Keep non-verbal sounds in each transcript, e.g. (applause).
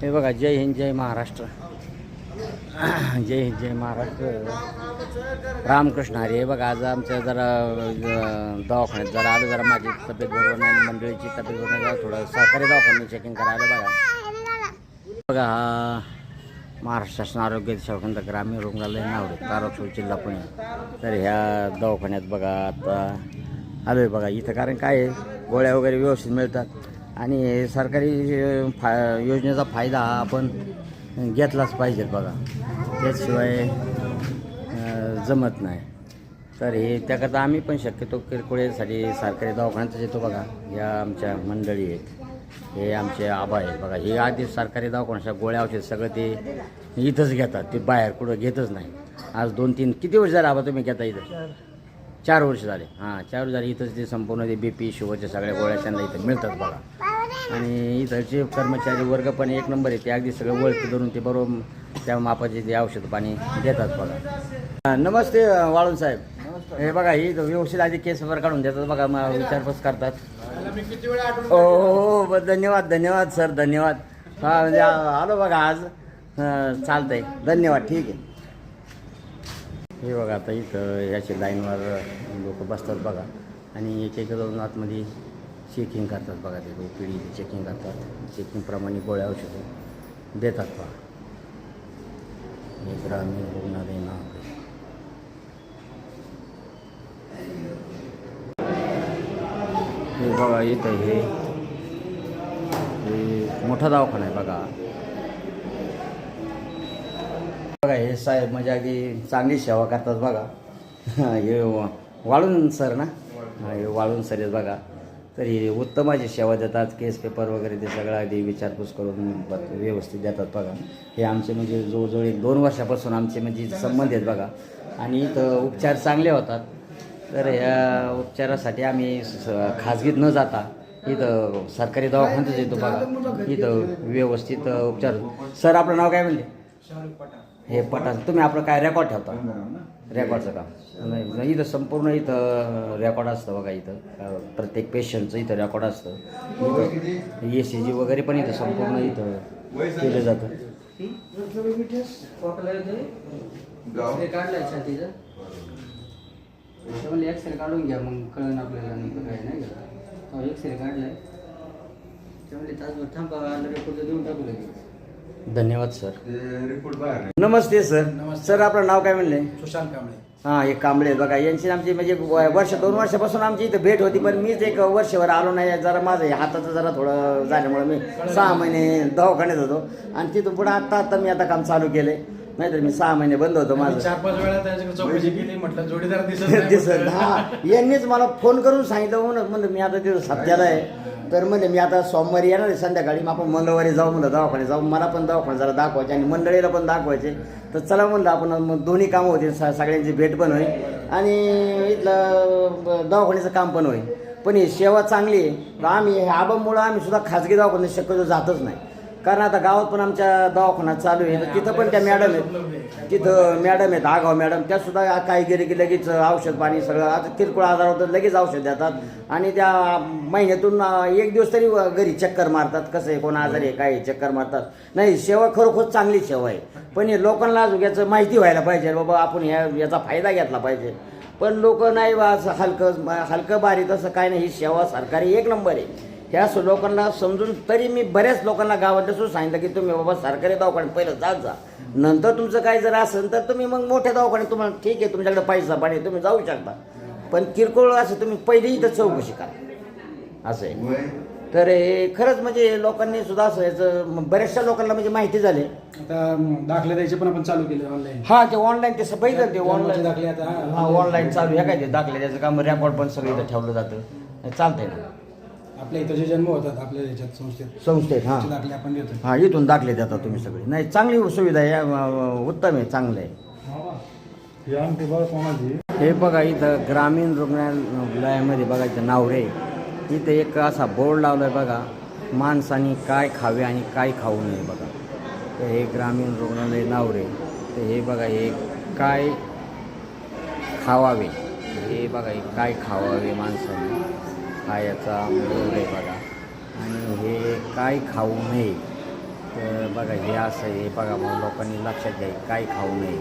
हे बघा जय हिंद जय महाराष्ट्र. जय हिंद जय महाराष्ट्र. रामकृष्ण हरी हे बघा आज आमच्या जरा दवाखान्यात जरा आलो जरा माझी तब्येत बरोबर नाही आणि मंडळीची तब्येत बरोबर नाही थोडं सरकारी दवाखान्यात चेकिंग करायला बघा. बघा हा महाराष्ट्र शासन आरोग्य सेवकांचा ग्रामीण रुग्णालय नाव तारापूर जिल्हा पुणे. तर ह्या दवाखान्यात बघा आता आलो आहे बघा इथं कारण काय आहे? गोळ्या वगैरे व्यवस्थित मिळतात. आणि हे सरकारी फा योजनेचा फायदा हा आपण घेतलाच पाहिजे बघा. त्याशिवाय जमत नाही. तर हे त्याकरता आम्ही पण शक्यतो किरकोळीसाठी सरकारी दवाखान्यातच येतो बघा. या आमच्या मंडळी आहेत. हे आमचे आबा आहेत बघा. हे आधी सरकारी दवाखान्याच्या गोळ्या औषध सगळं ते इथंच घेतात. ते बाहेर कुठं घेतच नाही. आज दोन तीन किती वर्ष झाले आबा तुम्ही घेता इथं? चार. वर्ष झाले. हां चार वर्ष झाले इथंच ते संपूर्ण ते बी पी शुगरच्या सगळ्या गोळ्या त्यांना इथं मिळतात बघा. आणि इथलचे कर्मचारी वर्ग पण एक नंबर आहे ते अगदी सगळं ओळखी धरून ते बरोबर त्या मापाचे ते औषध पाणी देतात बघा. हा, नमस्ते वाळून साहेब. हे बघा ही व्यवस्थित आधी केस वगैरे काढून देतात बघा मग विचारपूस करतात. हो हो हो ब- धन्यवाद धन्यवाद सर धन्यवाद. हा म्हणजे आलो बघा आज. हं, चालतंय. धन्यवाद ठीक आहे. हे बघा आता इथं याची लाईनवर लोक बसतात बघा. आणि एक एक जाऊन आतमध्ये चेकिंग करतात बघा ते ओ पी डी चेकिंग करतात चेकिंगप्रमाणे गोळ्या औषधं देतात बघा. हे ग्रामीण रुग्णालय नाव आहे. हे बघा इथं हे हे मोठा दवाखाना आहे बघा. बघा हे साहेब म्हणजे अगदी चांगली सेवा करतात बघा. (laughs) हे वाळून सर ना? हे वाळून सर आहेत बघा. तर हे उत्तम अशी सेवा देतात केस पेपर वगैरे ते सगळं अगदी विचारपूस करून व्यवस्थित देतात बघा. हे आमचे म्हणजे जवळजवळ एक दोन वर्षापासून आमचे म्हणजे संबंध आहेत बघा. आणि इथं उपचार चांगले होतात. तर ह्या उपचारासाठी आम्ही खाजगीत न जाता इथं सरकारी दवाखान्यातच येतो बघा. इथं व्यवस्थित उपचार. सर आपलं नाव काय म्हणले? हे पठाण. तुम्ही आपलं काय रेकॉर्ड ठेवता? रेकॉर्डचं काम. नाही इथं संपूर्ण इथं रेकॉर्ड असतं बघा इथं. प्रत्येक पेशंटचं इथं रेकॉर्ड असतं. इथं ए सी जी वगैरे पण इथं संपूर्ण इथं केलं जातं. एक्सरे काढलाय एक्सरे काढून घ्या मग कळण आपल्याला नेमकं काय नाही का. हो एक्सरे काढलाय. त्यामुळे तासभर थांबा रेकॉर्ड देऊन टाकू लागेल धन्यवाद सर. रिपोर्ट बाहेर नमस्ते सर. सर आपलं नाव काय म्हणले? सुशांत कांबळे. हां हे कांबळे बघा यांची आमची म्हणजे व- वर्ष दोन वर्षापासून आमची इथं भेट होती पण मीच एक वर्षभर आलो नाही. जरा माझं हे हाताचं जरा थोडं झाल्यामुळे मी सहा महिने दवाखान्यात होतो. आणि तिथून पुढे आत्ता आत्ता मी आता काम चालू केले नाहीतर मी सहा महिने बंद होतो माझं. चार पाच वेळा त्याच्याकडे चौकशी केली म्हटलं जोडीदार दिसत नाही (laughs) दिसत म्हटलं. हा यांनीच मला फोन करून सांगितलं म्हणून म्हणलं मी आता तिथं सत्याला आहे. तर म्हणजे मी आता सोमवारी येणार आहे संध्याकाळी. मग आपण मंगळवारी जाऊ म्हणलं दवाखान्यात जाऊ. मला पण दवाखान्यात जरा दाखवायचे आणि मंडळीला पण दाखवायचे. तर चला म्हणलं आपण मग दोन्ही कामं होतील स- सगळ्यांची भेट पण होईल. आणि इथलं दवाखान्याचं काम पण होईल. पण ही सेवा चांगली आहे. तर आम्ही ह्या आबामुळं आम्हीसुद्धा खाजगी दवाखान्यात शक्यतो जातच नाही. कारण आता गावात पण आमच्या दवाखाना चालू आहे. तर तिथं पण त्या मॅडम आहेत. तिथं मॅडम आहेत आगाव मॅडम त्या सुद्धा काही गेले की लगेच औषध पाणी सगळं. आता किरकोळ आजार होतं लगेच औषध देतात. आणि त्या महिन्यातून एक दिवस तरी घरी चक्कर मारतात. कसं आहे कोण आजारी आहे काय चक्कर मारतात. नाही सेवा खरोखर चांगली सेवा आहे. पण हे लोकांना याचं माहिती व्हायला पाहिजे. बाबा आपण ह्या याचा फायदा घेतला पाहिजे. पण लोक नाही बा असं हलकं हलकं बारी तसं काय नाही. ही सेवा सरकारी एक नंबर आहे. ह्या असं लोकांना समजून तरी मी बऱ्याच लोकांना गावात सुद्धा सांगितलं की तुम्ही बाबा सरकारी दवाखान्यात पहिलं जात जा. नंतर तुमचं काय जर असेल तर तुम्ही मग मोठ्या दवाखान्यात तुम्हाला ठीक आहे तुमच्याकडे पैसा पाणी तुम्ही जाऊ शकता. पण किरकोळ असं तुम्ही पहिली इथं चौकशी करा. असं आहे. तर हे खरंच म्हणजे लोकांनी सुद्धा असं याचं बऱ्याचशा लोकांना म्हणजे माहिती झाली. आता दाखले द्यायचे पण आपण चालू केले ऑनलाईन हा ते ऑनलाईन ते सफाई ते ऑनलाईन दाखले आता, हा. हा ऑनलाईन चालू आहे. काय ते दाखले त्याचं काम रेकॉर्ड पण सगळं इथं ठेवलं जातं. चालतंय ना. आपल्या इथं जे जन्म होतात आपल्या याच्यात संस्थेत. संस्थेत हां. त्याचे दाखले आपण देतो हा इथून दाखले देता तुम्ही सगळे. नाही चांगली सुविधा आहे अं, उत्तम आहे चांगलं आहे. हे बघा इथं ग्रामीण रुग्णालयामध्ये बघा इथं नावरे इथं एक असा बोर्ड लावलाय बघा माणसाने काय खावे आणि काय खाऊ नये बघा. तर हे ग्रामीण रुग्णालय नावरे तर हे बघा हे काय खावावे? हे बघा हे काय खावावे माणसाने? हा याचा बोर्ड आहे बघा. आणि हे काय खाऊ नये. तर बघा हे असं हे बघा मग लोकांनी लक्षात घ्या काय खाऊ नये.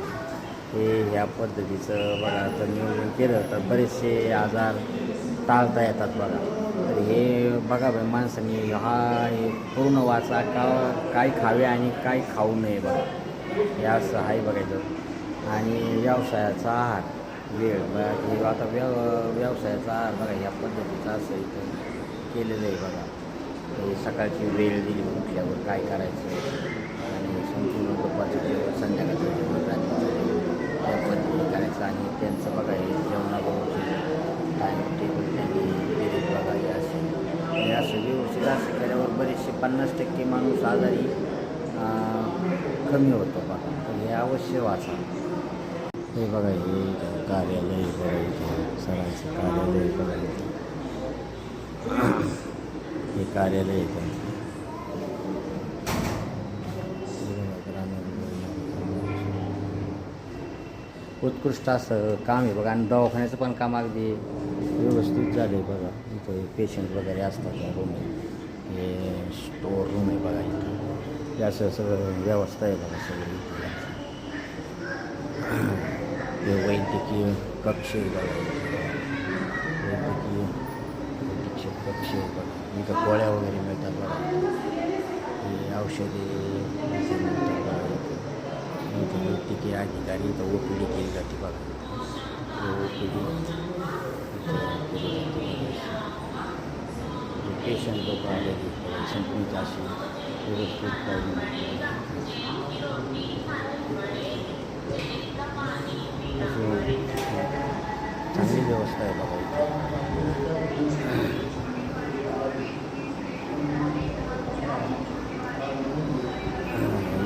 हे ह्या पद्धतीचं बघा जर नियोजन केलं तर बरेचसे आजार टाळता येतात बघा. तर हे बघा बाई माणसांनी हा हे पूर्ण वाचा का काय खावे आणि काय खाऊ नये बघा. हे असं आहे बघायचं आणि व्यवसायाचा आहार. वेळ बघा आता व्यव व्यवसायाचा आहार बघा ह्या पद्धतीचा असं इथं केलेलं आहे बघा. हे सकाळची वेळ दिली उठल्यावर काय करायचं? आणि संपूर्ण दुपारचं जेवण संध्याकाळचं जेवण रात्रीचं त्या पद्धतीने करायचं आणि त्यांचं बघा हे जेवणाबरोबर टाईम टेबल त्यांनी दिले बघा हे असं. हे असं व्यवस्थित असं केल्यावर बरेचसे पन्नास टक्के माणूस आजारी कमी होतो बघा. हे अवश्य वाचा. हे बघा हे कार्यालय बघा इथं सरांचं कार्यालय बघा हे कार्यालय आहे त्यांचं. उत्कृष्ट असं काम आहे बघा आणि दवाखान्याचं पण काम अगदी व्यवस्थित झालं आहे बघा. इथं पेशंट वगैरे असतात त्या रूम हे स्टोअर रूम आहे बघा इथं. हे असं सगळं व्यवस्था आहे बघा सगळी इथं. वैद्यकीय कक्ष वैद्यकीय वैद्यकीय कक्ष इथं गोळ्या वगैरे मिळतात बघा हे औषधे इथं. वैद्यकीय अधिकारी इथं ओ पी डी केली जाते बघा ओ पी डी पेशंट लोक आले संपूर्ण अशी व्यवस्थित चांगली व्यवस्था आहे. बघा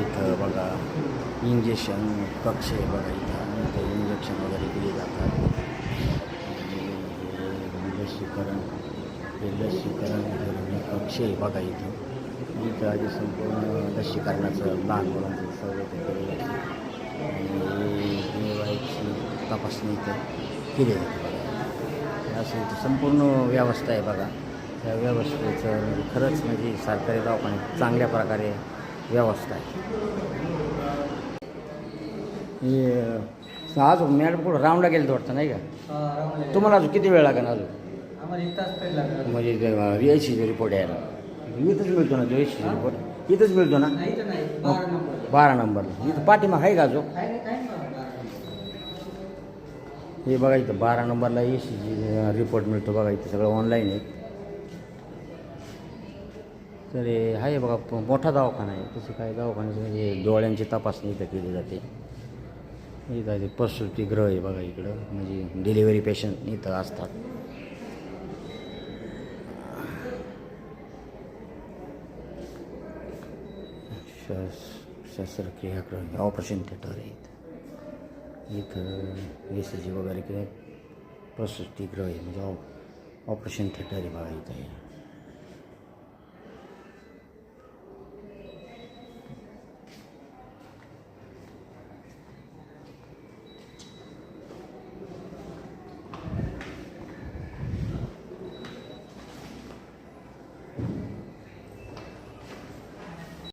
इथं बघा इंजेक्शन कक्ष आहे बघा इथं इथं इंजेक्शन वगैरे दिले जातात आणि हे लसीकरण हे लसीकरण वगैरे कक्ष आहे बघा इथं इथं आधी संपूर्ण लसीकरणाचं लहान मुलांचं सर्व ते केलं जातं तपासणी इथं केली जाते असं इथं संपूर्ण व्यवस्था आहे बघा त्या व्यवस्थेचं म्हणजे खरंच म्हणजे सरकारी दवाखान्यात चांगल्या प्रकारे व्यवस्था आहे अजून आज मॅडम कुठं राऊंडला गेलं वाटतं नाही का तुम्हाला अजून किती वेळ लागेल अजून म्हणजे एसीचा रिपोर्ट यायला इथंच मिळतो ना तो रिपोर्ट इथंच मिळतो ना बारा नंबर. नंबरला इथं पाठीमाग आहे का जो हे बघा इथं बारा नंबरला ए सीची रिपोर्ट मिळतो बघा इथं. सगळं ऑनलाईन आहे. तर हे आहे बघा मोठा दवाखाना आहे. तसं काय दवाखान्याचं म्हणजे डोळ्यांची तपासणी इथं केली जाते. इथं आहे ते प्रसूतीगृह आहे बघा इकडं. म्हणजे डिलिव्हरी पेशंट इथं असतात. शस. शस्त्रक्रियागृह ऑपरेशन थिएटर आहे इथं इथं ए सी जी वगैरे किंवा प्रसूतीगृह आहे. म्हणजे ऑप ऑपरेशन थिएटर आहे बघा इथं.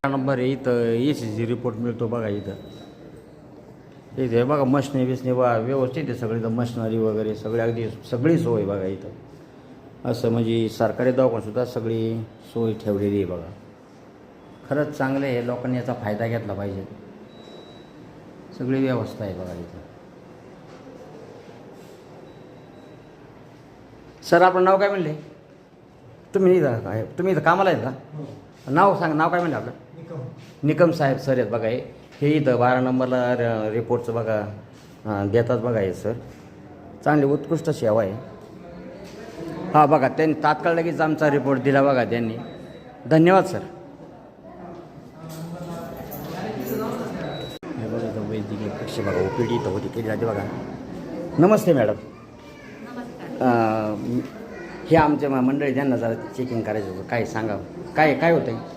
नंबर आहे. इथं ए सी जी रिपोर्ट मिळतो बघा इथं. इथे बघा मशनी बिसनी बा व्यवस्थित आहे सगळी इथं मशनरी वगैरे सगळी अगदी सगळी सोय बघा इथं. असं म्हणजे सरकारी दवाखान्यातसुद्धा सगळी सोय ठेवलेली आहे बघा. खरंच चांगलं आहे लोकांनी याचा फायदा घेतला पाहिजे. सगळी व्यवस्था आहे बघा इथं. सर आपलं नाव काय म्हणले? तुम्ही इथं काय तुम्ही इथं कामाला आहेत का? नाव सांग नाव काय म्हणलं आपलं? निकम. साहेब सर आहेत बघा हे. हे इथं बारा नंबरला र- रिपोर्टचं बघा देतात बघा हे सर. चांगली उत्कृष्ट सेवा आहे. हां बघा त्यांनी तात्काळ लगेच आमचा रिपोर्ट दिला बघा त्यांनी. धन्यवाद सर. हे बघा इथं वैद्यकीय कक्ष बघा ओ पी डी इथं होती केली जाते बघा. नमस्ते मॅडम अं, हे आमच्या म- मंडळी त्यांना जरा चेकिंग करायचं होतं काय सांगा काय काय होतं आहे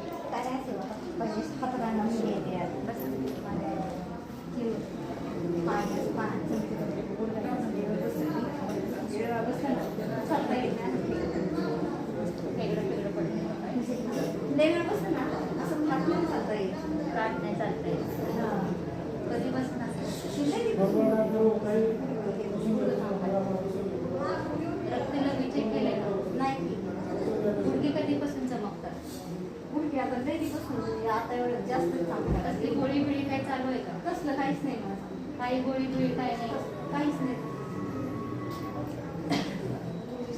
असं चालतंय कधीपासून रक्तलघवी चेक केलंय का नाही गुडघे कधीपासून चमकतात गुडघे आता लई दिवस म्हणजे आता एवढं जास्त कसली गोळी बिळी काय चालू आहे का? कसलं काहीच नाही मला काही गोळी बिळी काय नाही. काहीच नाही.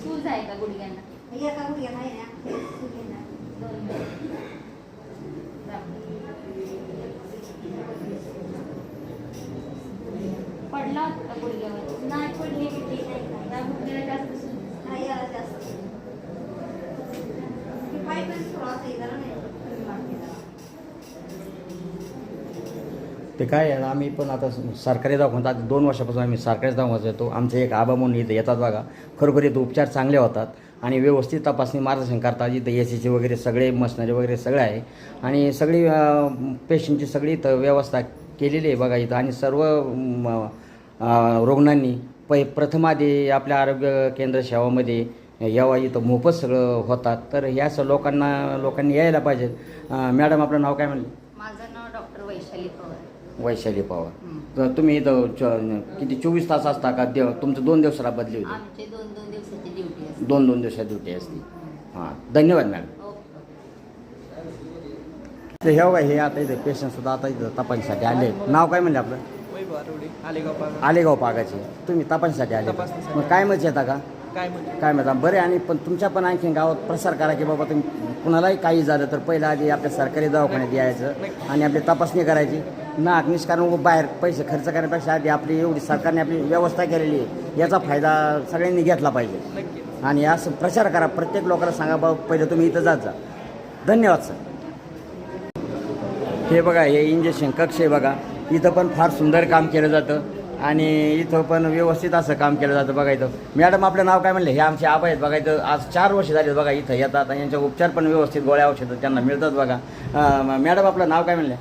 सूज आहे का गुडघ्यांना? एका गुडघ्यात आहे. ना. दोन. पडला होता का गुडघ्यावर? नाही पडली नाही. गुडघ्याला जास्त सूज. नाही जास्त हे पाय पण थोडासा हे जरा नाही कमी वाटते जरा. ते काय आहे ना, आम्ही पण आता सरकारी दवाखान्यात आता दोन वर्षापासून आम्ही सरकारी दवाखान्यात येतो आमचे एक आबा म्हणून इथं येतात बघा. खरोखर इथं उपचार चांगले होतात आणि व्यवस्थित तपासणी मार्गदर्शन करतात. इथं ए सीचे वगैरे सगळे मशनरी वगैरे सगळे आहे. आणि सगळी पेशंटची सगळी इथं व्यवस्था केलेली आहे बघा इथं. आणि सर्व रुग्णांनी पै प्रथम आधी आपल्या आरोग्य केंद्र सेवामध्ये यावा. इथं मोफत सगळं होतात. तर ह्या स लोकांना लोकांनी यायला पाहिजे मॅडम आपलं नाव काय म्हणलं? माझं नाव डॉक्टर वैशाली पवार. वैशाली पवार. तर तुम्ही इथं च- किती चोवीस तास असता का? देव तुमचं दोन दिवसाला बदली होती. आमचे दोन दोन दिवसाची ड्युटी असते. दोन दोन दिवसात ड्युटी असते. हां. धन्यवाद मॅडम ओके. तर हे बघा हे आता इथे पेशंट सुद्धा आता इथं तपासणीसाठी आले नाव काय म्हणले आपलं? वैभव आठवडे आलेगाव पागा आलेगाव पागाचे तुम्ही तपासणीसाठी आले. तपासणीसाठी. मग काय मत येता का? काय म्हणजे काय म्हणता बरे आणि पण तुमच्या पण आणखी गावात प्रसार करा की बाबा तुम्ही कुणालाही काही झालं तर पहिलं आधी आपल्या सरकारी दवाखान्यात यायचं आणि आपली तपासणी करायची. नाक निष्कारण उगाच बाहेर पैसे खर्च करण्यापेक्षा आधी आपली एवढी सरकारने आपली व्यवस्था केलेली आहे. याचा फायदा सगळ्यांनी घेतला पाहिजे. आणि असं प्रचार करा. प्रत्येक लोकांना सांगा बाबा पहिलं तुम्ही इथं जात जा. धन्यवाद सर. हे बघा हे इंजेक्शन कक्ष आहे बघा. इथं पण फार सुंदर काम केलं जातं. आणि इथं पण व्यवस्थित असं काम केलं जातं बघा इथं. मॅडम आपलं नाव काय म्हणलं? हे आमचे आबा आहेत बघा इथं. आज चार वर्ष झाले बघा इथं येतात. आणि यांचे उपचार पण व्यवस्थित गोळ्या औषधं त्यांना मिळतात बघा. मॅडम आपलं नाव काय म्हणलं?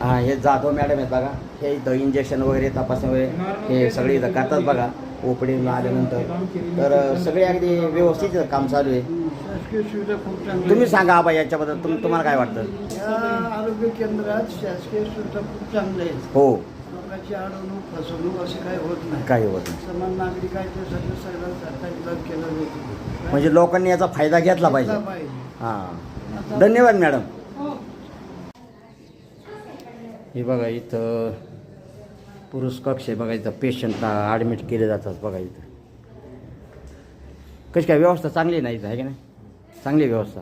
हां हे जाधव मॅडम आहेत बघा. हे इथं इंजेक्शन वगैरे तपासणी वगैरे हे सगळे इथं करतात बघा. ओपडी आल्यानंतर. तर सगळे अगदी व्यवस्थित काम चालू आहे. तुम्ही सांगा आबा याच्याबद्दल तुम तुम्हाला काय वाटतं. या आरोग्य केंद्रात शासकीय सुविधा खूप चांगल्या आहेत. हो. लोकांची अडवणूक फसवणूक असे काही होत नाही. काही होत नाही. समान नागरिकांच्यासाठी सगळं सरकारी लाभ केला जातो. म्हणजे लोकांनी याचा फायदा घेतला पाहिजे. हां. धन्यवाद मॅडम. हे बघा इथं पुरुष कक्ष आहे बघा इथं पेशंटला ॲडमिट केले जातात बघा इथं. कशी काय व्यवस्था चांगली आहे ना इथं आहे की नाही? चांगली आहे व्यवस्था.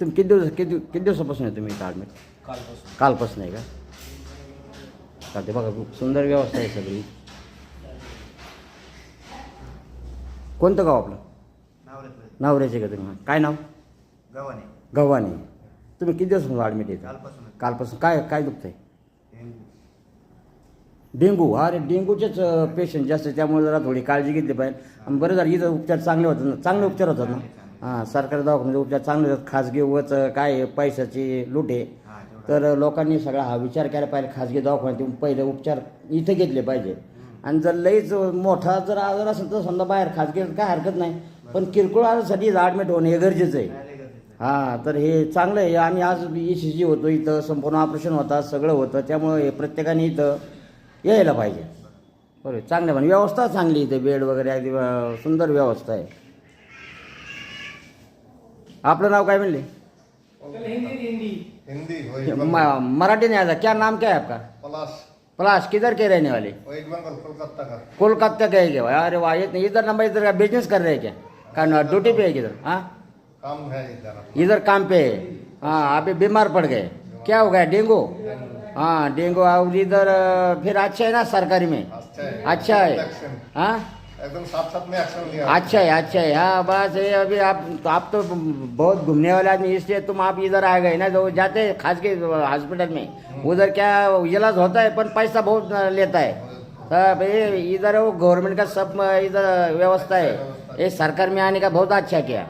तुम्ही किती दिवस किती किती दिवसापासून आहे तुम्ही इथं ॲडमिट कालपासून. कालपासून आहे का? चालते बघा खूप सुंदर व्यवस्था आहे सगळी. कोणतं गाव आपलं? नवऱ्याचे का तुम्ही? काय नाव? गव्हाणे. गव्हाणी. तुम्ही किती दिवस ॲडमिट येतं कालपासून. कालपासून. काय काय दुखतंय? डेंगू. हा अरे डेंगूचेच पेशंट जास्त आहे, त्यामुळे जरा थोडी काळजी घेतली पाहिजे. आणि बरं झालं इथं उपचार चांगले होतात ना. चांगले उपचार होतात ना. हां सरकारी दवाखान्याचे उपचार चांगले होतात. खाजगी वच काय पैशाची लूट आहे. तर लोकांनी सगळा हा विचार केला पाहिजे खाजगी दवाखान्यात येऊन पहिले उपचार इथे घेतले पाहिजे. आणि जर लईच मोठा जर आजार असेल तर समजा बाहेर खाजगी काय हरकत नाही. पण किरकोळ आजारासाठी ॲडमिट होणं हे गरजेचं आहे. हां तर हे चांगलं आहे. आम्ही आज ई सी जी होतो इथं संपूर्ण ऑपरेशन होतात सगळं होतं. त्यामुळे हे प्रत्येकाने इथं यायला पाहिजे. बरोबर चांगलं पण व्यवस्था चांगली इथे बेड वगैरे अगदी सुंदर व्यवस्था आहे. आपलं नाव काय म्हणले? हिंदी मराठी नहीं आता. क्या नाम क्या है आपका? पलाश. पलाश किधर के रहने वाले? कोलकाता का. कोलकाता के है क्या अरे वाह ये इधर नंबर इधर का बिज़नेस कर रहे हैं क्या? का ड्यूटी पे है किधर? हाँ? काम है इधर इधर काम पे है। हाँ अभी बीमार पड़ गए। क्या हो गया डेंगू। हाँ डेंगू और इधर फिर अच्छा है ना सरकारी में? अच्छा है। अच्छा है। हाँ? एकदम साथ साथ में एक्शन लिया अच्छा है अच्छा है। हाँ बस ये अभी आप तो आप तो बहुत घूमने वाले आदमी इसलिए तुम आप इधर आ गए ना तो जाते खासगी हॉस्पिटल में। उधर क्या इलाज होता है पर पैसा बहुत लेता है। इधर वो गवर्नमेंट का सब इधर व्यवस्था है। ये सरकार में आने का बहुत अच्छा किया।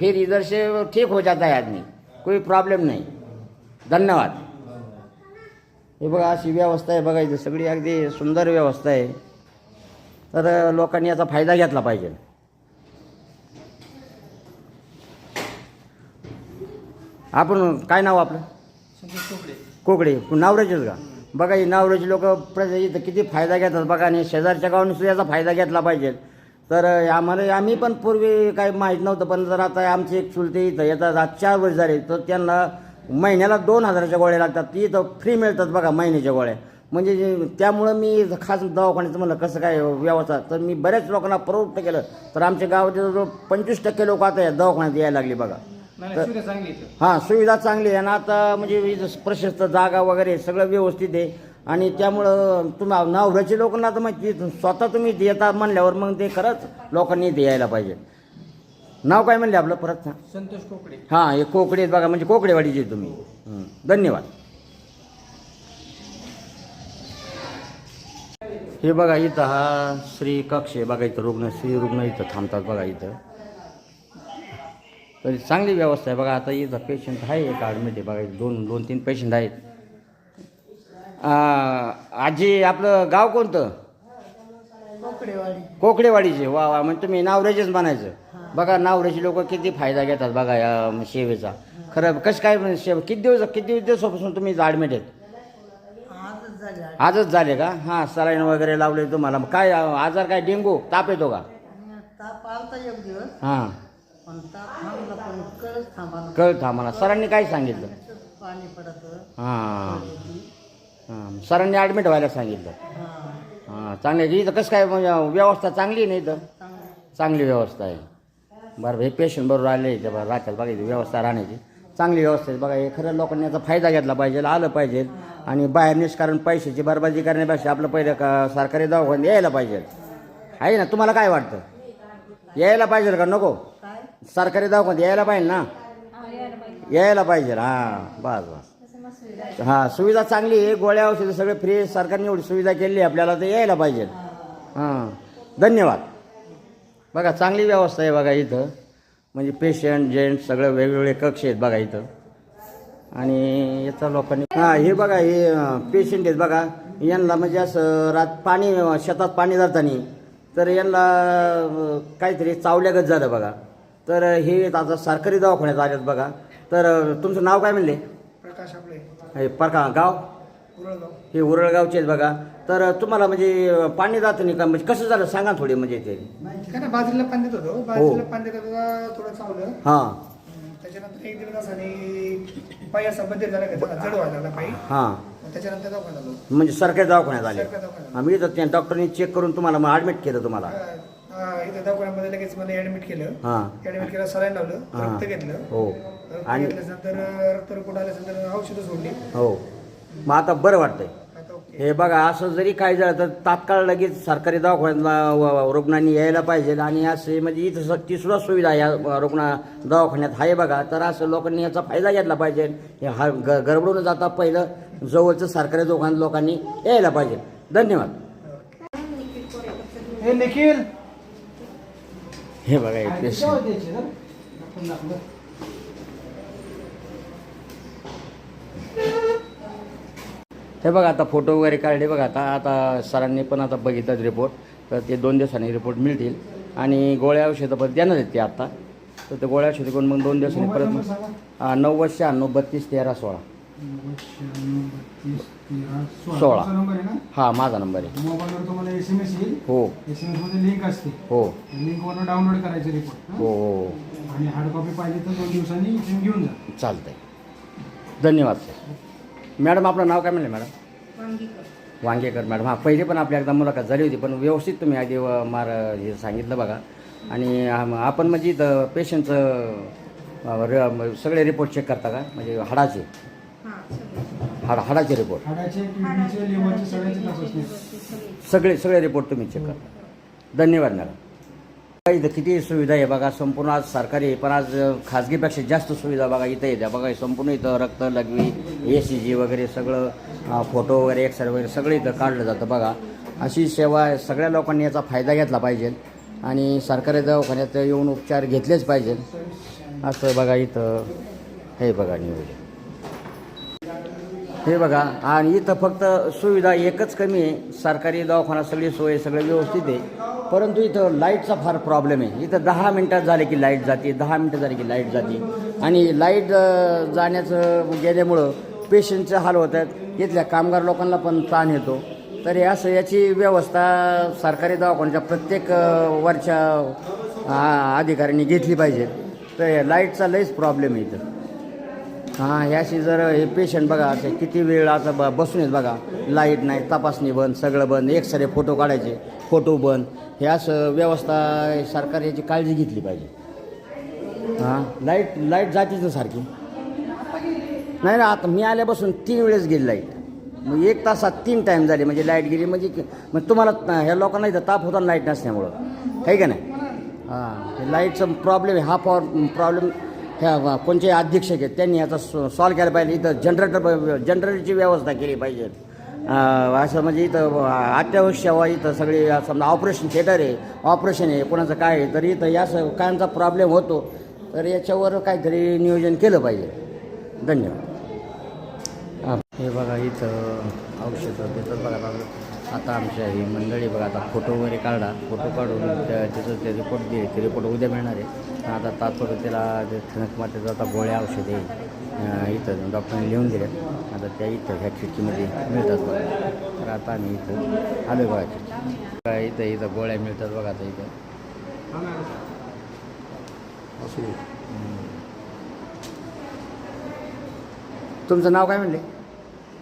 फिर इधर से ठीक हो जाता है आदमी। कोई प्रॉब्लेम नहीं। धन्यवाद। हे बघा अशी व्यवस्था आहे बघा इथं सगळी अगदी सुंदर व्यवस्था आहे. तर लोकांनी याचा फायदा घेतला पाहिजे. आपण काय नाव आपलं? कोकडे. नावऱ्याचेच का? बघा ही नावऱ्याची लोक इथं किती फायदा घेतात बघा आणि शेजारच्या गावाने सुद्धा याचा फायदा घेतला पाहिजे. तर आम्हाला आम्ही पण पूर्वी काही माहीत नव्हतं पण जर आता आमची एक चुलते इथं येतात आज चार वर्ष झाले तर त्यांना महिन्याला दोन हजाराच्या गोळ्या लागतात. ती इथं फ्री मिळतात बघा महिन्याच्या गोळ्या. म्हणजे जे- त्यामुळं मी खास दवाखान्याचं म्हणलं कसं काय व्यवस्था? तर मी बऱ्याच लोकांना प्रवृत्त केलं. तर आमच्या गावाचे जवळ पंचवीस टक्के लोक आता या दवाखान्यात यायला लागली बघा. हां सुविधा चांगली आहे. आणि आता म्हणजे प्रशस्त जागा वगैरे सगळं व्यवस्थित आहे. आणि त्यामुळं तुम्ही नवऱ्याचे लोकांना तर माहिती स्वतः तुम्ही येतात म्हणल्यावर मग ते खरंच लोकांनी इथे यायला पाहिजे. नाव काय म्हणले आपलं परत सांग. संतोष कोकडे. हां हे कोकडे आहेत बघा म्हणजे कोकडेवाडीचे आहे तुम्ही. हं. धन्यवाद. हे बघा इथं हा श्री कक्ष आहे बघा इथं रुग्ण श्री रुग्ण इथं थांबतात बघा इथं. तरी चांगली व्यवस्था आहे बघा आता इथं पेशंट आहे एक ॲडमिट आहे बघा इथं दोन दोन तीन पेशंट आहेत. आ, आजी आपलं गाव कोणतं? कोकडेवाडी. कोकडेवाडीचे. वा वा म्हणजे तुम्ही नावऱ्याचेच म्हणायचं बघा नावऱ्याचे लोक किती फायदा घेतात बघा या सेवेचा खरं कसं काय म्हणजे सेवा किती दिवस किती दिवसापासून तुम्ही ॲडमिट आहेत आजच झाले का? हां सलाईन वगैरे लावले तुम्हाला. काय आजार काय डेंगू ताप येतो का? ताप आलता एक दिवस. हां. ताप थांबला सरांनी काय सांगितलं? हां. हां सरांनी ॲडमिट व्हायला सांगितलं. हा. चांगले इथं कसं काय म्हणजे व्यवस्था चांगली आहे ना इथं? चांगलं चांगली व्यवस्था आहे. बरं हे पेशंट बरोबर आले ते बरं राहतात बघा इथे व्यवस्था राहण्याची. चांगली व्यवस्था आहे बघा हे खरं लोकांनी याचा फायदा घेतला पाहिजे आलं पाहिजे. आणि बाहेर निष्कारण पैशाची बरबाजी करण्यापेक्षा आपलं पहिलं का सरकारी दवाखान्यात यायला पाहिजे. आहे ना तुम्हाला काय वाटतं? यायला पाहिजे का नको? सरकारी दवाखान्यात यायला पाहिजे ना? यायला पाहिजे हां बस बस. हां सुविधा चांगली आहे गोळ्या औषधं सगळे फ्री सरकारने एवढी सुविधा केली आहे आपल्याला तर यायला पाहिजे. हां धन्यवाद. बघा चांगली व्यवस्था आहे बघा इथं. म्हणजे पेशंट जेंट्स सगळं वेगवेगळे कक्ष आहेत बघा इथं. आणि याचा लोकांनी हां हे बघा हे पेशंट आहेत बघा. यांना म्हणजे असं रात पाणी शेतात पाणी जाताना तर यांना काहीतरी चावल्यागत झालं बघा. तर हे आता सरकारी दवाखान्यात आलेत बघा. तर तुमचं नाव काय म्हणले? प्रकाश आपले. हे परका गाव? हे उरळगावचे आहेत बघा. तर तुम्हाला म्हणजे पाणी जातं नाही का? म्हणजे कसं झालं? सांगा थोडी म्हणजे ते. काय ना बाजरीला पाणी देत होतो. बाजरीला पाणी देत होता थोडं चावलं. हां. त्याच्यानंतर एक दीड तासाने पाय असा बदल झाला का? त्याला जड व्हायला लागला पायी. हां. मग त्याच्यानंतर दवाखान्यात आलो. म्हणजे सरकारी दवाखान्यात आले. सरकारी दवाखान्यात. आम्ही तर त्या डॉक्टरनी चेक करून तुम्हाला मग ॲडमिट केलं तुम्हाला. इथे दवाखान्यामध्ये लगेच मला ऍडमिट केलं. हां. ऍडमिट केलं सलाईन लावलं. रक्त घेतलं. हो. रक्त आणि घेतल्यानंतर रक्त रिपोर्ट आल्यानंतर औषधं सोडली. हो. मग आता बरं वाटतंय. हे बघा असं जरी काय झालं तर तात्काळ लगेच सरकारी व- रुग्णांनी यायला पाहिजे. आणि असे म्हणजे इथं स- ती सुद्धा सुविधा या रुग्णा दवाखान्यात आहे बघा. तर असं लोकांनी याचा फायदा घेतला पाहिजे. हे हा ग गडबडून जाता पहिलं जवळचं सरकारी दवाखान्यात लोकांनी यायला पाहिजे. धन्यवाद. हे निखिल. हे बघा हे बघा आता फोटो वगैरे काढले बघा आता आता सरांनी पण आता बघितलं रिपोर्ट तर ते दोन दिवसांनी रिपोर्ट मिळतील. आणि गोळ्या औषधं पण देणार आहेत ते आता. तर ते गोळ्या औषधं करून मग दोन दिवसांनी परत हा, नव्वद शहाण्णव बत्तीस तेरा सोळा. सोळा. हा माझा नंबर आहे. मोबाईलवर तुम्हाला एस एम एस येईल. हो. एस एम एसमध्ये लिंक असते. हो. लिंकवरनं डाउनलोड करायचे रिपोर्ट हो? हो आणि हार्ड कॉपी पाहिजे तर दोन दिवसांनी इथून घेऊन जा. चालतंय. धन्यवाद सर मॅडम आपलं नाव काय म्हणलं मॅडम? वांगेकर. मॅडम. हां पहिले पण आपल्या एकदा मुलाखत झाली होती पण व्यवस्थित तुम्ही आधी मार हे सांगितलं बघा. आणि आपण म्हणजे इथं पेशंटचं सगळे रिपोर्ट चेक करता का? म्हणजे हाडाचे. हाड हाडाचे रिपोर्ट सगळे. सगळे रिपोर्ट तुम्ही चेक करता. धन्यवाद मॅडम. इथं किती सुविधा आहे बघा संपूर्ण आज सरकारी आहे पण आज खाजगीपेक्षा जास्त सुविधा बघा इथं येत्या. बघा संपूर्ण इथं रक्त लघवी ए सी जी वगैरे सगळं फोटो वगैरे एक्सरे वगैरे सगळं इथं काढलं जातं बघा. अशी सेवा सगळ्या लोकांनी याचा फायदा घेतला पाहिजे आणि सरकारी दवाखान्यात येऊन उपचार घेतलेच पाहिजे. असं बघा इथं हे बघा नियोजन. हे बघा आणि इथं फक्त सुविधा एकच कमी आहे. सरकारी दवाखाना सगळी सोय सगळं व्यवस्थित आहे. परंतु इथं लाईटचा फार प्रॉब्लेम आहे. इथं दहा मिनटात झाले की लाइट जाते दहा मिनटं झाली की लाइट जाते. आणि लाइट जाण्याचं गेल्यामुळं पेशंटचे हाल होत आहेत. इथल्या कामगार लोकांना पण ताण येतो. तर हे असं याची व्यवस्था सरकारी दवाखान्याच्या प्रत्येक वरच्या अधिकाऱ्यांनी घेतली पाहिजे. तर लाईटचा लईच प्रॉब्लेम आहे इथं. हां ह्याशी जर हे पेशंट बघा असे किती वेळ आता ब बसून आहेत बघा. लाइट नाही तपासणी बंद सगळं बंद. एक्सरे फोटो काढायचे फोटो बंद. हे असं व्यवस्था सरकार याची काळजी घेतली पाहिजे. हां? लाइट लाइट जातीच ना सारखी. नाही ना आता मी आल्यापासून तीन वेळेस गेली लाइट. मग एक तासात तीन टाईम झाले म्हणजे लाइट गेली म्हणजे मग तुम्हाला ह्या लोकांना इथं ताप होता लाइट नसल्यामुळं. आहे का नाही? हां लाईटचं प्रॉब्लेम आहे हा पॉवर प्रॉब्लेम ह्या कोणचे अध्यक्ष आहेत त्यांनी याचा सॉल्व केला पाहिजे. इथं जनरेटर जनरेटरची व्यवस्था केली पाहिजे. असं म्हणजे इथं अत्यावश्यक इथं सगळी समजा ऑपरेशन थिएटर आहे ऑपरेशन आहे कोणाचं काय आहे तरी इथं या सगळ्यांचा कायांचा प्रॉब्लेम होतो तर याच्यावर काहीतरी नियोजन केलं पाहिजे. धन्यवाद. हे बघा इथं औषधं देतात बघा आता आमच्या ही मंडळी बघा आता फोटो वगैरे काढा. फोटो काढून त्या त्याचं ते रिपोर्ट दिले. ते रिपोर्ट उद्या मिळणार आहे. आता तात्पुरतं त्याला ते थनक मातेचं आता गोळ्या औषधे इथं डॉक्टरांनी लिहून दिले आता त्या इथं ह्या खिडकीमध्ये मिळतात बघा. तर आता आम्ही इथं आलो बघा खिडकी. बघा इथं इथं गोळ्या मिळतात बघा आता इथं. तुमचं नाव काय म्हणले?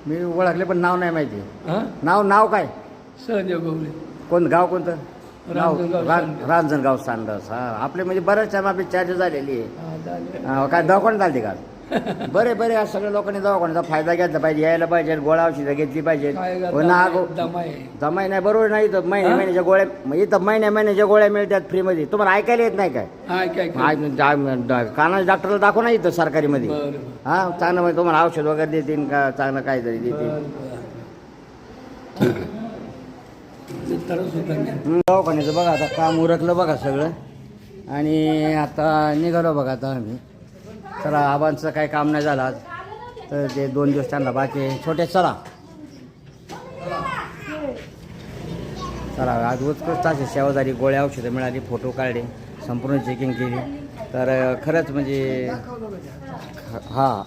मी ओळखले पण नाव नाही माहिती. नाव नाव काय? सहज गवले. कोण गाव कोणतं? नाव रांजणगाव सांडस हा आपले म्हणजे बऱ्याच टाइम आपली चार्ज झालेली आहे. काय दवाखान्यात चालते का? (laughs) बरे बरे आज सगळ्या लोकांनी दवाखान्याचा फायदा घेतला पाहिजे यायला पाहिजे गोळ्या औषधं घेतली पाहिजे हो ना अगो दमाई. नाही बरोबर नाही इथं महिन्या महिन्याच्या गोळ्या मग इथं महिन्या महिन्याच्या गोळ्या मिळतात फ्रीमध्ये. तुम्हाला ऐकायला येत नाही काय? कानाच्या डॉक्टरला दाखव ना इथं सरकारीमध्ये. हा चांगलं म्हणजे तुम्हाला औषध वगैरे देतील का चांगलं काहीतरी देतील. हं, दवाखान्याचं बघा आता काम उरकलं बघा सगळं. आणि आता निघालो बघा आता आम्ही. चला आबांचं काही काम नाही झालं आज. तर ते दोन दिवस त्यांना बाकी आहे. छोटे चला. चला आज उत्कृष्ट अशी सेवादारी गोळ्या औषधं मिळाली फोटो काढले संपूर्ण चेकिंग केली. तर खरंच म्हणजे हां